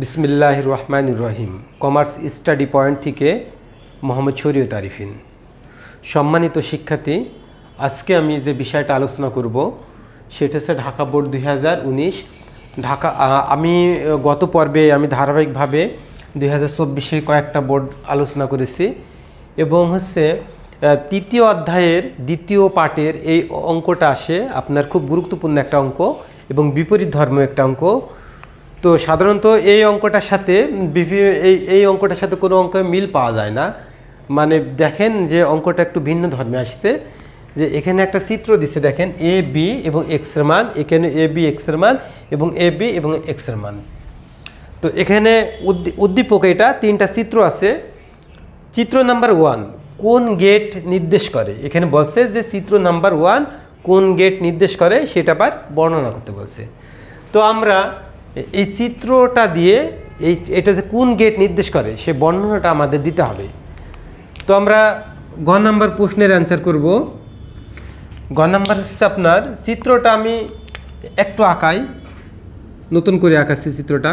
বিসমিল্লাহ রহমান রহিম কমার্স স্টাডি পয়েন্ট থেকে মোহাম্মদ শরীয় তারিফিন সম্মানিত শিক্ষার্থী, আজকে আমি যে বিষয়টা আলোচনা করব, সেটা হচ্ছে ঢাকা বোর্ড দুই হাজার উনিশ। ঢাকা আমি গত পর্বে আমি ধারাবাহিকভাবে দুই হাজার চব্বিশে কয়েকটা বোর্ড আলোচনা করেছি এবং হচ্ছে তৃতীয় অধ্যায়ের দ্বিতীয় পার্টের এই অঙ্কটা আসে, আপনার খুব গুরুত্বপূর্ণ একটা অঙ্ক এবং বিপরীত ধর্ম একটা অঙ্ক। তো সাধারণত এই অঙ্কটার সাথে বিভি- এই এই অঙ্কটার সাথে কোনো অঙ্কে মিল পাওয়া যায় না। মানে দেখেন যে অঙ্কটা একটু ভিন্ন ধর্মে আসছে। যে এখানে একটা চিত্র দিচ্ছে দেখেন, এ, বি এবং এক্সের মান, এখানে এ, বি এক্সের মান এবং এ, বি এবং এক্সের মান। তো এখানে উদ্দী- উদ্দীপক এটা, তিনটা চিত্র আছে। চিত্র নাম্বার ওয়ান, কোন গেট নির্দেশ করে? এখানে বলছে যে চিত্র নাম্বার ওয়ান কোন গেট নির্দেশ করে, সেটা আবার বর্ণনা করতে বলছে। তো আমরা এই চিত্রটা দিয়ে এই এটা যে কোন গেট নির্দেশ করে, সে বর্ণনাটা আমাদের দিতে হবে। তো আমরা গ নাম্বার প্রশ্নের অ্যান্সার করব। গ নাম্বার হচ্ছে আপনার, চিত্রটা আমি একটু আঁকাই। নতুন করে আঁকাচ্ছি চিত্রটা।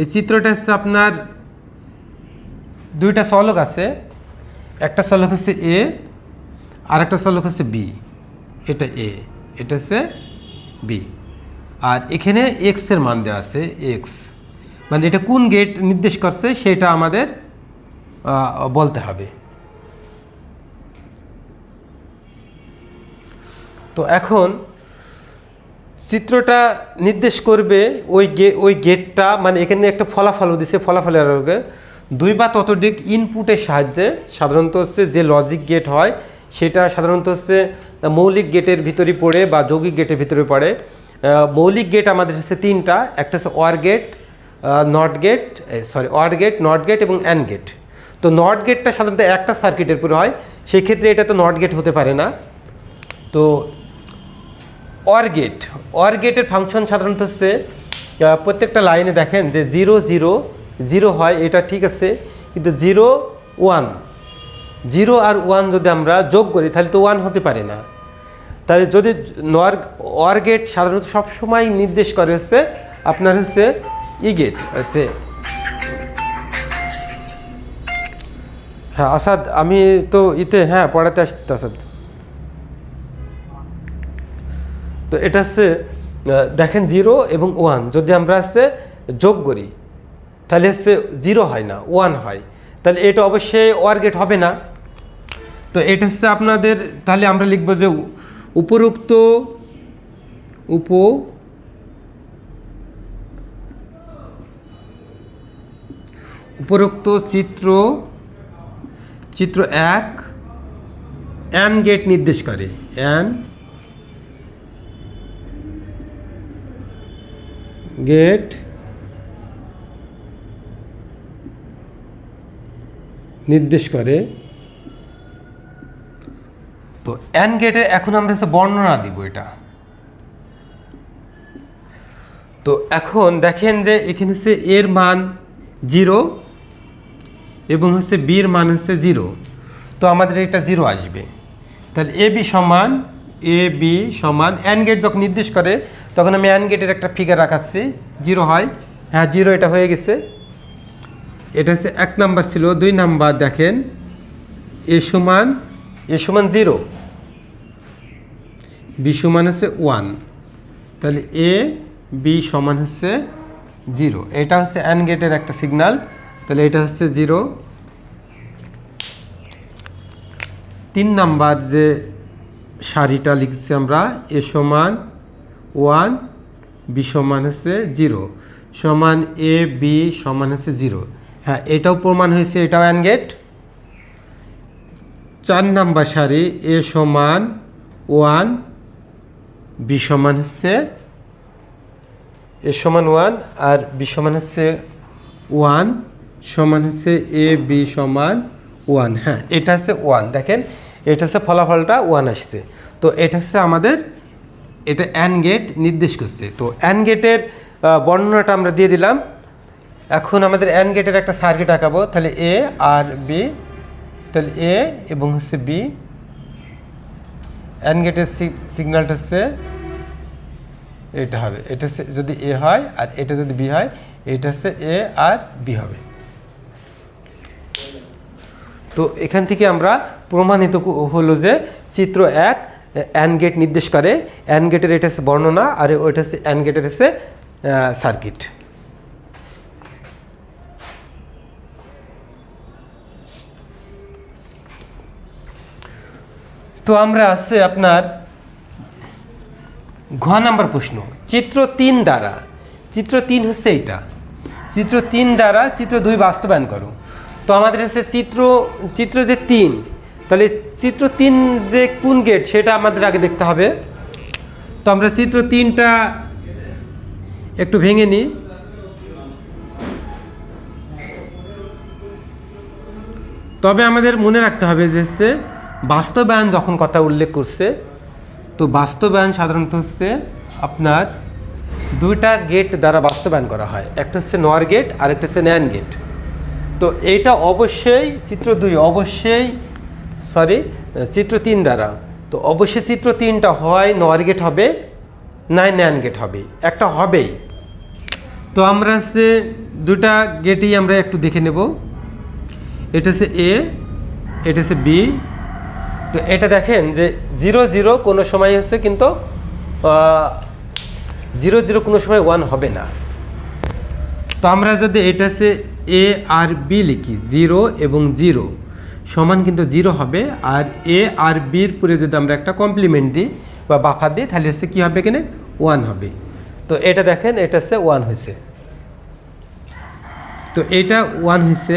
এই চিত্রটা হচ্ছে আপনার দুইটা চলক আছে। একটা চলক হচ্ছে এ আর একটা চলক হচ্ছে বি এটা এ এটা হচ্ছে বি আর এখানে এক্সের মান দেওয়া আছে এক্স মানে এটা কোন গেট নির্দেশ করছে সেটা আমাদের বলতে হবে। তো এখন চিত্রটা নির্দেশ করবে ওই গে, ওই গেটটা মানে এখানে একটা ফলাফলও দিছে, ফলাফলের দুই বা ততোধিক ইনপুটের সাহায্যে সাধারণত হচ্ছে যে লজিক গেট হয় সেটা সাধারণত হচ্ছে মৌলিক গেটের ভিতরে পড়ে বা যৌগিক গেটের ভিতরে পড়ে। মৌলিক গেট আমাদের হচ্ছে তিনটা, একটা হচ্ছে or gate not gate sorry or gate not gate এবং অ্যান গেট। তো নট গেটটা সাধারণত একটা সার্কিটের উপরে হয় সেই ক্ষেত্রে এটা তো নট গেট হতে পারে না। তো অর গেট অর গেটের ফাংশন সাধারণত হচ্ছে প্রত্যেকটা লাইনে দেখেন যে জিরো জিরো জিরো হয়, এটা ঠিক আছে, কিন্তু জিরো ওয়ান জিরো আর ওয়ান যদি আমরা যোগ করি, তাহলে তো ওয়ান হতে পারে না। তাহলে যদি নর অর গেট সাধারণত সবসময় নির্দেশ করে হচ্ছে, আপনার হচ্ছে ই গেট হচ্ছে হ্যাঁ আসাদ, আমি তো ইতে হ্যাঁ পড়াতে আসছি তো, আসাদ। তো এটা হচ্ছে দেখেন জিরো এবং ওয়ান, যদি আমরা হচ্ছে যোগ করি, তাহলে হচ্ছে জিরো হয় না, ওয়ান হয়। তাহলে এটা অবশ্যই ওয়ার গেট হবে না। তো এটা হচ্ছে আপনাদের, তাহলে আমরা লিখব যে উপরোক্ত উপ উপরোক্ত চিত্র চিত্র এক অ্যান গেট নির্দেশ করে। অ্যান গেট নির্দেশ করে। তো অ্যান গেটে এখন আমরা হচ্ছে বর্ণনা দিব এটা। তো এখন দেখেন যে এখানে হচ্ছে এর মান জিরো এবং হচ্ছে বির মান হচ্ছে জিরো তো আমাদের এটা জিরো আসবে। তাহলে এ বি সমান এ বি সমান অ্যান গেট যখন নির্দেশ করে, তখন আমি অ্যান গেটের একটা ফিগার রাখাচ্ছি জিরো হয়। হ্যাঁ জিরো এটা হয়ে গেছে। এটা হচ্ছে এক নাম্বার ছিল দুই নাম্বার দেখেন। এ সমান এ সমান জিরো। বি সমান হচ্ছে ওয়ান। তাহলে এ বি সমান হচ্ছে জিরো। এটা হচ্ছে অ্যান গেটের একটা সিগনাল। তাহলে এটা হচ্ছে জিরো। তিন নাম্বার যে সারিটা লিখছি আমরা এ সমান ওয়ান বি সমান হচ্ছে জিরো। সমান এ বি সমান হচ্ছে জিরো। হ্যাঁ এটাও প্রমাণ হয়েছে, এটাও অ্যান গেট চার নাম্বার সারি, এ সমান ওয়ান, বি সমান হচ্ছে, এ সমান ওয়ান আর বি সমান হচ্ছে ওয়ান, সমান হচ্ছে এ, বি সমান ওয়ান। হ্যাঁ এটা হচ্ছে ওয়ান, দেখেন, এটা হচ্ছে ফলাফলটা ওয়ান আসছে। তো এটা হচ্ছে আমাদের, এটা অ্যান গেট নির্দেশ করছে। তো অ্যান গেটের বর্ণনাটা আমরা দিয়ে দিলাম। এখন আমাদের অ্যান গেটের একটা সার্কিট আঁকাবো, তাহলে এ আর বি তাহলে এ এবং হচ্ছে বি অ্যান্ড গেটের সিগন্যালটা হচ্ছে এটা হবে, এটা যদি এ হয় আর এটা যদি বি হয়, এটা হচ্ছে এ আর বি হবে। তো এখান থেকে আমরা প্রমাণিত হলো যে চিত্র এক অ্যান গেট নির্দেশ করে। অ্যান গেটের এটা হচ্ছে বর্ণনা আর ওইটা হচ্ছে অ্যান গেটের হচ্ছে সার্কিট তো আমরা আছে আপনার ঘ নাম্বার প্রশ্ন। চিত্র তিন দ্বারা। চিত্র তিন হচ্ছে এইটা। চিত্র তিন দ্বারা চিত্র দুই বাস্তবায়ন করো। তো আমাদের হচ্ছে চিত্র চিত্র যে তিন, তাহলে চিত্র তিন যে কোন গেট সেটা আমাদের আগে দেখতে হবে। তো আমরা চিত্র তিনটা একটু ভেঙে নিই। তবে আমাদের মনে রাখতে হবে যে হচ্ছে বাস্তবায়ন যখন কথা উল্লেখ করছে, তো বাস্তবায়ন সাধারণত হচ্ছে আপনার দুইটা গেট দ্বারা বাস্তবায়ন করা হয়। একটা হচ্ছে নোয়ার গেট আর একটা হচ্ছে ন্যান গেট তো এইটা অবশ্যই চিত্র দুই, অবশ্যই সরি চিত্র তিন দ্বারা। তো অবশ্যই চিত্র তিনটা হয় নোয়ার গেট হবে নাই ন্যান গেট হবে। একটা হবেই। তো আমরা হচ্ছে দুটা গেটেই আমরা একটু দেখে নেব। এটা হচ্ছে এ এটা হচ্ছে বি তো এটা দেখেন যে জিরো জিরো কোনো সময় হচ্ছে কিন্তু জিরো জিরো কোনো সময় ওয়ান হবে না। তো আমরা যদি এটা হচ্ছে এ আর বি লিখি, জিরো এবং জিরো, সমান কিন্তু জিরো হবে। আর এ আর বির পরে যদি আমরা একটা কমপ্লিমেন্ট দিই বা বাফার দিই, তাহলে হচ্ছে কী হবে এখানে? ওয়ান হবে। তো এটা দেখেন, এটা হচ্ছে ওয়ান হয়েছে। তো এটা ওয়ান হয়েছে।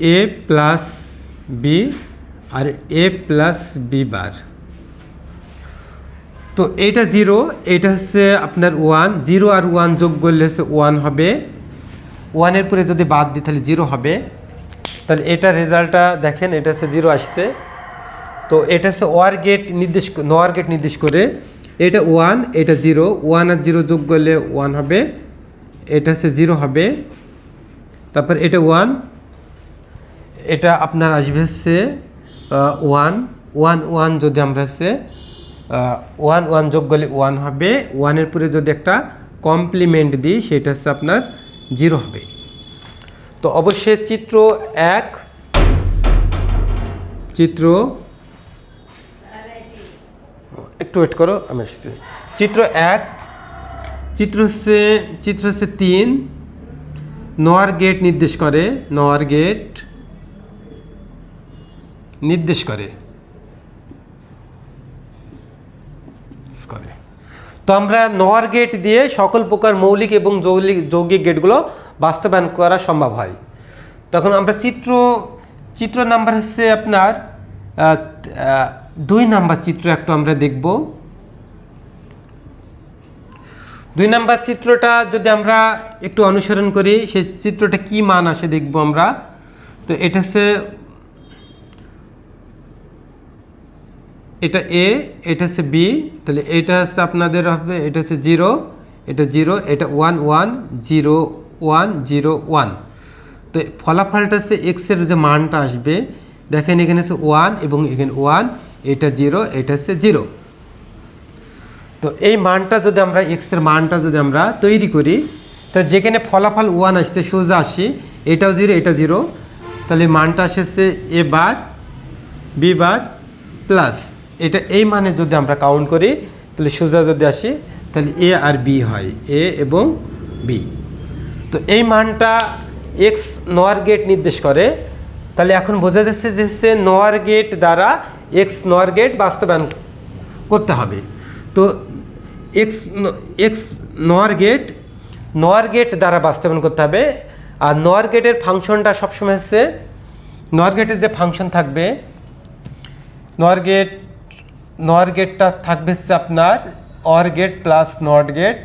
এ প্লাস বি আর এ প্লাস বি বার তো এইটা জিরো এটা হচ্ছে আপনার ওয়ান জিরো আর ওয়ান যোগ করলে হচ্ছে ওয়ান হবে। ওয়ানের পরে যদি বাদ দিই, তাহলে জিরো হবে। তাহলে এটা রেজাল্টটা দেখেন, এটা হচ্ছে জিরো আসছে। তো এটা হচ্ছে ওয়ার গেট নির্দেশ নোয়ার গেট নির্দেশ করে এটা ওয়ান এটা জিরো ওয়ান আর জিরো যোগ করলে ওয়ান হবে। এটা হচ্ছে জিরো হবে। তারপর এটা ওয়ান এটা আপনার আসবে হচ্ছে ওয়ান ওয়ান ওয়ান যদি আমরা হচ্ছে ওয়ান ওয়ান যোগ করলে ওয়ান হবে ওয়ানের পরে যদি একটা কমপ্লিমেন্ট দিই, সেটা হচ্ছে আপনার জিরো হবে। তো অবশ্যই চিত্র এক, চিত্র, একটু ওয়েট করো, আমি আসছি। চিত্র এক, চিত্র হচ্ছে চিত্র হচ্ছে তিন নোয়ার গেট নির্দেশ করে নোয়ার গেট নির্দেশ করে। তো আমরা নোয়ার গেট দিয়ে সকল প্রকার মৌলিক এবং যৌলিক যৌগিক গেটগুলো বাস্তবায়ন করা সম্ভব হয়। তখন আমরা চিত্র চিত্র নাম্বার হচ্ছে আপনার দুই নাম্বার চিত্র একটু আমরা দেখব। দুই নাম্বার চিত্রটা যদি আমরা একটু অনুসরণ করি, সেই চিত্রটা কি মান আসে দেখব আমরা। তো এটা হচ্ছে এটা এ এটা হচ্ছে বি তাহলে এটা হচ্ছে আপনাদের হবে, এটা হচ্ছে জিরো এটা জিরো এটা one one zero one zero one তো ফলাফলটা হচ্ছে এক্সের যে মানটা আসবে, দেখেন এখানে হচ্ছে ওয়ান এবং এখানে ওয়ান এটা জিরো এটা হচ্ছে জিরো তো এই মানটা যদি আমরা এক্সের মানটা যদি আমরা তৈরি করি, তো যেখানে ফলাফল ওয়ান আসছে, সোজা আসি, এটাও জিরো এটা জিরো তাহলে মানটা আসছে এ বার বি বার প্লাস এটা এই মানে যদি আমরা কাউন্ট করি, তাহলে সোজা যদি আসি, তাহলে এ আর বি হয়। এ এবং বি তো এই মানটা এক্স নোয়ার গেট নির্দেশ করে। তাহলে এখন বোঝা যাচ্ছে যে সে নোয়ার গেট দ্বারা এক্স নোয়ার গেট বাস্তবায়ন করতে হবে। তো X X NOR gate NOR gate দ্বারা বাস্তবায়ন করতে হবে। আর নোয়ার গেটের ফাংশনটা সবসময় হচ্ছে নোয়ার গেটের যে ফাংশন থাকবে নোয়ার গেট নোয়ার গেটটা থাকবে আপনার or gate plus not gate.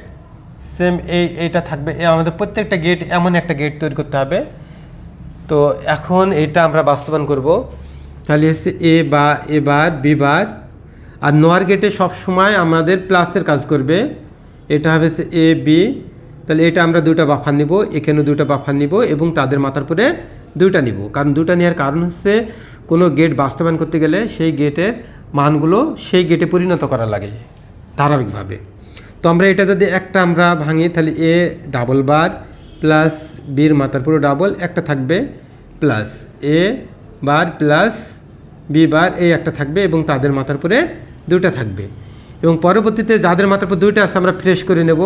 Same এই, এইটা থাকবে। আমাদের প্রত্যেকটা গেট এমন একটা গেট তৈরি করতে হবে। তো এখন এটা আমরা বাস্তবায়ন করব। তাহলে হচ্ছে এ বা, এ বার, বি বার। আর নোয়ার গেটে সবসময় আমাদের প্লাসের কাজ করবে। এটা হবে এ, বি। তাহলে এটা আমরা দুটো বাফার নিব। এখানে দুটো বাফার নিব এবং তাদের মাথার পরে দুইটা নিব। কারণ দুটা নেওয়ার কারণ হচ্ছে কোনো গেট বাস্তবায়ন করতে গেলে সেই গেটের মানগুলো সেই গেটে পরিণত করা লাগে, ধারাবাহিকভাবে। তো আমরা এটা যদি একটা আমরা ভাঙি, তাহলে এ ডাবল বার প্লাস বির মাথার পুরো ডাবল একটা থাকবে plus A bar plus B bar এই একটা থাকবে এবং তাদের মাথার পরে দুইটা থাকবে। এবং পরবর্তীতে যাদের মাথার উপর দুইটা আছে, আমরা ফ্রেশ করে নেব।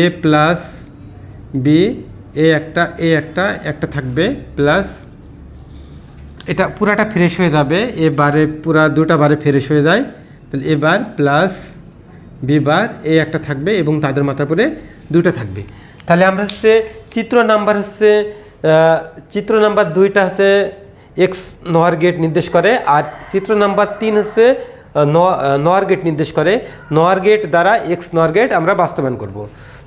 এ প্লাস বি এ একটা এ একটা একটা থাকবে প্লাস এটা পুরাটা ফ্রেশ হয়ে যাবে, এবারে পুরা দুটা বারে ফ্রেশ হয়ে যায়। তাহলে এবার প্লাস বি বার এ একটা থাকবে এবং তাদের মাথা পরে দুটো থাকবে। তাহলে আমরা হচ্ছে চিত্র নাম্বার হচ্ছে চিত্র নাম্বার দুইটা হচ্ছে এক্স নর গেট নির্দেশ করে, আর চিত্র নাম্বার তিন হচ্ছে নর গেট নির্দেশ করে। নর গেট দ্বারা এক্স নর গেট আমরা বাস্তবায়ন করব।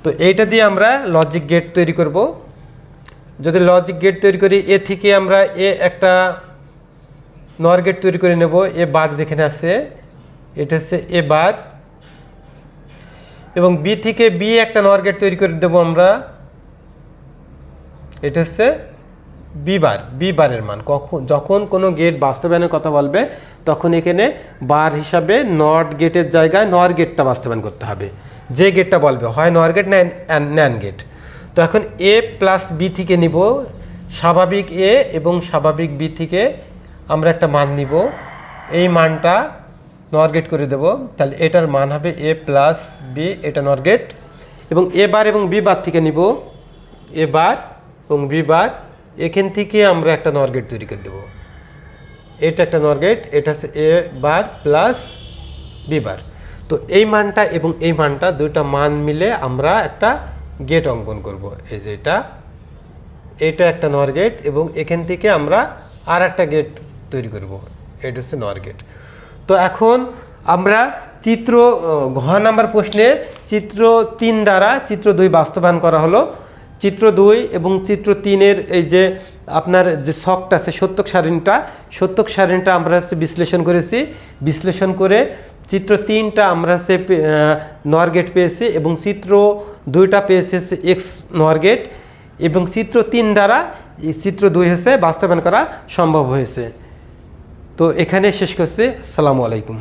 তো এইটা দিয়ে আমরা লজিক গেট তৈরি করব। যদি লজিক গেট তৈরি করি এ থেকে আমরা এ একটা নর গেট তৈরি করে নেব। এ বার যেখানে আছে, এটা হচ্ছে এ বার। এবং বি থেকে বি একটা নর গেট তৈরি করে দেবো আমরা। এটা হচ্ছে বি বার, বি বারের মান। কখন, যখন কোনো গেট বাস্তবায়নের কথা বলবে, তখন এখানে বার হিসাবে নট গেটের জায়গায় নর গেটটা বাস্তবায়ন করতে হবে। যে গেটটা বলবে, হয় নর গেট না ন্যান গেট। তো এখন এ প্লাস বি থেকে নিব। স্বাভাবিক এ এবং স্বাভাবিক বি থেকে আমরা একটা মান নিব। এই মানটা নর গেট করে দেব। তাহলে এটার মান হবে এ প্লাস বি এটা নর গেট এবং এ বার এবং বি বার থেকে নিব। এ বার এবং বি বার এখান থেকে আমরা একটা নর গেট তৈরি করে দেবো। এটা একটা নর গেট এটা হচ্ছে এ বার প্লাস বি বার তো এই মানটা এবং এই মানটা দুইটা মান মিলে আমরা একটা গেট অঙ্কন করব। এই যে এটা এটা একটা নর গেট এবং এখান থেকে আমরা আর একটা গেট তৈরি করব। এটা হচ্ছে নর গেট তো এখন আমরা চিত্র ঘ নাম্বার প্রশ্নে চিত্র তিন দ্বারা চিত্র দুই বাস্তবায়ন করা হলো। চিত্র দুই এবং চিত্র তিনের এই যে আপনার যে শখটা আছে সত্যক সারণীটা সত্যক সারণীটা আমরা হচ্ছে বিশ্লেষণ করেছি। বিশ্লেষণ করে চিত্র তিনটা আমরা হচ্ছে পে- আহ, নর গেট পেয়েছি এবং চিত্র দুইটা পেয়েছে হচ্ছে এক্স নর গেট এবং চিত্র তিন দ্বারা চিত্র দুই হচ্ছে বাস্তবায়ন করা সম্ভব হয়েছে। তো এখানে শেষ করছে সালামু আলাইকুম।